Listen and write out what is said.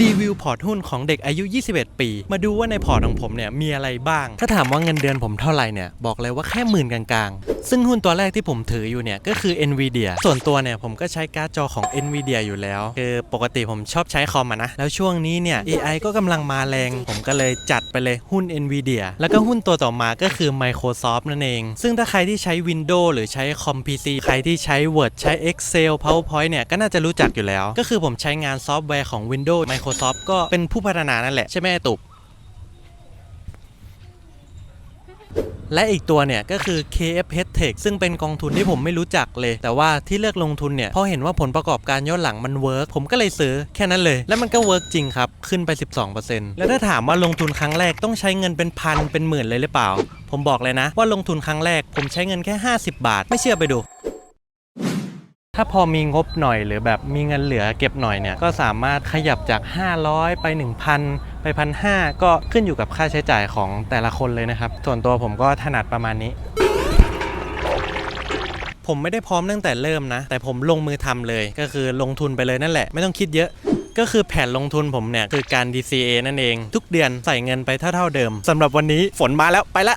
รีวิวพอร์ตหุ้นของเด็กอายุ 21 ปี มาดูว่าในพอร์ตของผมเนี่ยมีอะไรบ้าง ถ้าถามว่าเงินเดือนผมเท่าไหร่เนี่ยบอกเลยว่าแค่หมื่นกลาง ซึ่งหุ้นตัวแรกที่ผมถืออยู่เนี่ยก็คือ Nvidia ส่วนตัวเนี่ยผมก็ใช้การ์ดจอของ Nvidia อยู่แล้ว คือปกติผมชอบใช้คอมนะ แล้วช่วงนี้เนี่ย AI ก็กำลังมาแรง ผมก็เลยจัดไปเลยหุ้น Nvidia แล้วก็หุ้นตัวต่อมาก็คือ Microsoft นั่นเอง ซึ่งถ้าใครที่ใช้ Windows หรือใช้คอม PC ใครที่ใช้ Word ใช้ Excel PowerPoint เนี่ยก็น่าจะรู้จักอยู่แล้ว ก็คือผมใช้งานซอฟต์แวร์ของ Windows Microsoft ก็เป็นผู้พัฒนานั่นแหละใช่ไหมตุบ และอีกตัวเนี่ยก็คือ KFH Tech ซึ่งเป็นกองทุนที่ผมไม่รู้จักเลย แต่ว่าที่เลือกลงทุนเนี่ยเพราะเห็นว่าผลประกอบการย้อนหลังมันเวิร์กผมก็เลยซื้อแค่นั้นเลย แล้วมันก็เวิร์กจริงครับ ขึ้นไป 12%แล้วถ้าถามว่าลงทุนครั้งแรกต้องใช้เงินเป็นพันเป็นหมื่นเลยหรือเปล่า ผมบอกเลยนะว่าลงทุนครั้งแรกผมใช้เงินแค่ 50 บาท ไม่เชื่อไปดูถ้าพอมีงบหน่อยหรือแบบมีเงินเหลือเก็บหน่อยเนี่ยก็สามารถขยับจาก 500 ไป 1,000 ไปพันห้าก็ขึ้นอยู่กับค่าใช้จ่ายของแต่ละคนเลยนะครับ ส่วนตัวผมก็ถนัดประมาณนี้ ผมไม่ได้พร้อมตั้งแต่เริ่มนะ แต่ผมลงมือทำเลย ก็คือลงทุนไปเลยนั่นแหละ ไม่ต้องคิดเยอะก็คือแผนลงทุนผมเนี่ย คือการ DCA นั่นเอง ทุกเดือนใส่เงินไปเท่าเท่าเดิมสำหรับวันนี้ฝนมาแล้วไปละ